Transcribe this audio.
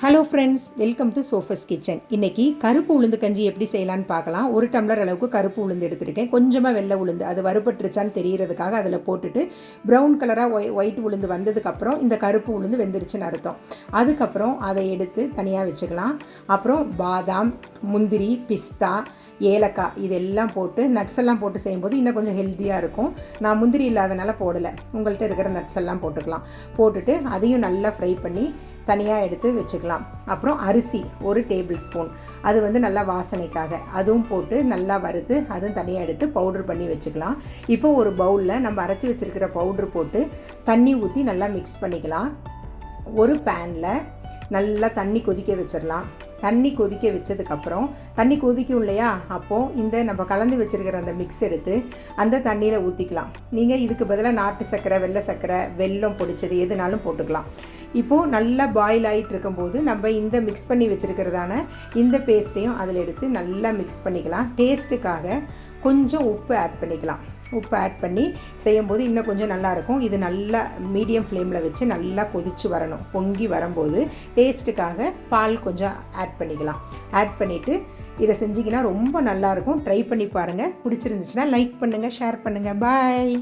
Hello friends welcome to Sophie's kitchen இன்னைக்கு கருப்பு உளுந்து கஞ்சி எப்படி செய்யலான்னு பார்க்கலாம். ஒரு டம்ளர் அளவுக்கு கருப்பு உளுந்து எடுத்திருக்கேன். கொஞ்சமாக வெள்ளை உளுந்து. அது வறுபட்டுருச்சான்னு தெரியறதுக்காக அதில் போட்டுட்டு ப்ரௌன் கலராக ஒய் ஒயிட் உளுந்து வந்ததுக்கப்புறம் இந்த கருப்பு உளுந்து வெந்துருச்சுன்னு அர்த்தம். அதுக்கப்புறம் அதை எடுத்து தனியாக வச்சுக்கலாம். அப்புறம் பாதாம் முந்திரி பிஸ்தா ஏலக்காய் இதெல்லாம் போட்டு நட்ஸ் எல்லாம் போட்டு செய்யும்போது இன்னும் கொஞ்சம் ஹெல்த்தியாக இருக்கும். நான் முந்திரி இல்லாதனால போடலை. உங்கள்கிட்ட இருக்கிற நட்ஸ் எல்லாம் போட்டுக்கலாம். போட்டுட்டு அதையும் நல்லா ஃப்ரை பண்ணி தனியாக எடுத்து வச்சுக்கலாம். அப்புறம் அரிசி ஒரு டேபிள் ஸ்பூன் அது வந்து நல்லா வாசனைக்காக. அதுவும் போட்டு நல்லா வறுத்து அதுவும் தனியாக எடுத்து பவுடர் பண்ணி வச்சுக்கலாம். இப்போ ஒரு பவுலில் நம்ம அரைச்சி வச்சுருக்கிற பவுட்ரு போட்டு தண்ணி ஊற்றி நல்லா மிக்ஸ் பண்ணிக்கலாம். ஒரு பேனில் நல்லா தண்ணி கொதிக்க வச்சிடலாம். தண்ணி கொதிக்க வச்சதுக்கப்புறம் தண்ணி கொதிக்கும் இல்லையா? அப்போது இந்த நம்ம கலந்து வச்சுருக்கிற அந்த மிக்ஸ் எடுத்து அந்த தண்ணியில் ஊற்றிக்கலாம் நீங்கள் இதுக்கு பதிலாக நாட்டு சர்க்கரை வெள்ளை சர்க்கரை வெல்லம் பொடிச்சது எதுனாலும் போட்டுக்கலாம். இப்போது நல்லா பாயில் ஆகிட்டு இருக்கும்போது நம்ம இந்த மிக்ஸ் பண்ணி வச்சுருக்கிறதான இந்த பேஸ்ட்டையும் அதில் எடுத்து நல்லா மிக்ஸ் பண்ணிக்கலாம். டேஸ்ட்டுக்காக கொஞ்சம் உப்பு ஆட் பண்ணிக்கலாம். உப்பு ஆட் பண்ணி செய்யும்போது இன்னும் கொஞ்சம் நல்லாயிருக்கும் இது நல்லா மீடியம் ஃப்ளேமில் வச்சு நல்லா கொதித்து வரணும். பொங்கி வரும்போது டேஸ்ட்டுக்காக பால் கொஞ்சம் ஆட் பண்ணிக்கலாம். ஆட் பண்ணிவிட்டு இதை செஞ்சிங்கன்னா ரொம்ப நல்லாயிருக்கும் ட்ரை பண்ணி பாருங்கள் பிடிச்சிருந்துச்சுன்னா லைக் பண்ணுங்கள் ஷேர் பண்ணுங்கள் பாய்